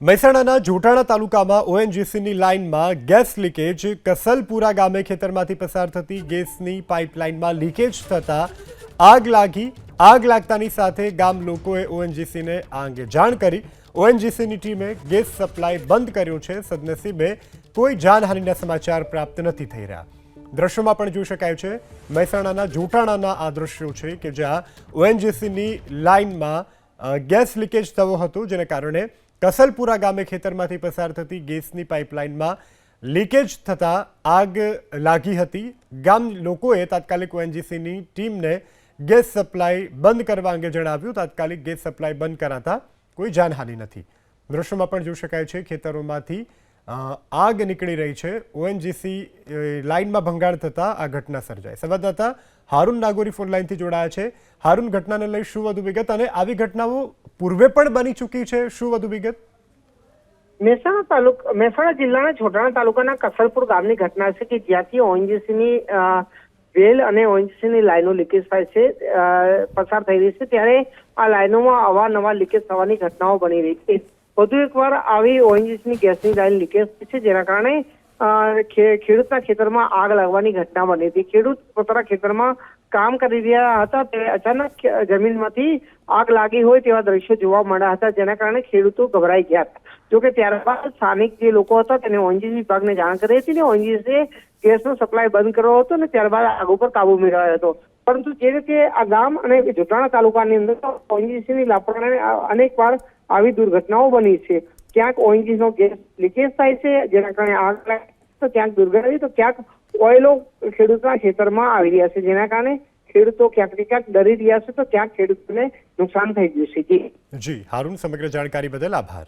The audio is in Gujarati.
મહેસાણાના જોટાણા તાલુકામાં ઓએનજીસીની લાઇનમાં ગેસ લીકેજ. કસલપુરા ગામે ખેતરમાંથી પસાર થતી ગેસની પાઇપલાઇનમાં લીકેજ થતાં આગ લાગી. આગ લાગતાની સાથે ગામ લોકોએ ઓએનજીસીને આ અંગે જાણ કરી. ઓએનજીસીની ટીમે ગેસ સપ્લાય બંધ કર્યો છે. સદનસીબે કોઈ જાનહાનિના સમાચાર પ્રાપ્ત નથી થઈ રહ્યા. દ્રશ્યોમાં પણ જોઈ શકાય છે, મહેસાણાના જોટાણાના આ દ્રશ્યો છે કે જ્યાં ઓએનજીસીની લાઇનમાં ગેસ લીકેજ થયો હતો, જેને કારણે કસલપુરા ગામે ખેતરમાંથી પસાર થતી ગેસની પાઇપલાઇનમાં લીકેજ થતાં આગ લાગી હતી. ગામ લોકોએ તાત્કાલિક ઓએનજીસીની ટીમને ગેસ સપ્લાય બંધ કરવા અંગે જણાવ્યું. તાત્કાલિક ગેસ સપ્લાય બંધ કરાતા કોઈ જાનહાનિ નથી. દ્રશ્યોમાં પણ જોઈ શકાય છે, ખેતરોમાંથી આગ નીકળી રહી છે. ઓએનજીસી લાઇનમાં ભંગાણ થતાં આ ઘટના સર્જાઈ. સંવાદદાતા હારૂન નાગોરી ફોન લાઇનથી જોડાયા છે. હારૂન, ઘટનાને લઈ શું વધુ વિગત? અને આવી ઘટનાઓ પૂર્વે પણ બની ચૂકી છે. શું વધુ વિગત? મહેસાણા તાલુકા મહેસાણા જિલ્લાના છોટાણા તાલુકાના કસલપુર ગામની ઘટના છે કે જ્યાંથી ઓએનજીસીની વેલ અને ઓએનજીસીની લાઈનો લીકેજ થાય છે પસાર થઈ રહી છે, ત્યારે આ લાઈનોમાં અવારનવાર લીકેજ થવાની ઘટનાઓ બની રહી છે. વધુ એકવાર આવી ઓએનજીસીની ગેસની લાઈન લીકેજ છે, જેના કારણે ખેડૂતના ખેતરમાં આગ લાગવાની ઘટના બની હતી. ખેડૂત પોતાના ખેતરમાં કામ કરી રહ્યા હતા ત્યારે અચાનક જમીનમાંથી આગ લાગી હોય તેવા દ્રશ્યો જોવા મળ્યા હતા, જેના કારણે ખેડૂતો ગભરાઈ ગયા હતા. જોકે ત્યારબાદ સ્થાનિક જે લોકો હતા, તેને ઓએનજીસી વિભાગને જાણ કરી હતી ને ઓએનજીસીએ ગેસનો સપ્લાય બંધ કર્યો હતો અને ત્યારબાદ આગ ઉપર કાબુ મેળવ્યો હતો. પરંતુ જે રીતે આ ગામ અને જોટાણા તાલુકાની અંદર ઓએનજીસીની લાપરવાહીને અનેક વાર આવી દુર્ઘટનાઓ બની છે. ક્યાંક ઓએનજીસીનો ગેસ લીકેજ થાય છે, જેના કારણે આગ લાગે તો ક્યાંક દુર્ઘટના તો ક્યાંક ઓઇલો ખેડૂતના ખેતરમાં આવી રહ્યા છે. જેના કારણે ખેડૂતો ક્યાંક ને ક્યાંક ડરી રહ્યા છે તો ક્યાંક ખેડૂતોને નુકસાન થઈ ગયું છે. જી, હારૂન સમગ્ર જાણકારી બદલ આભાર.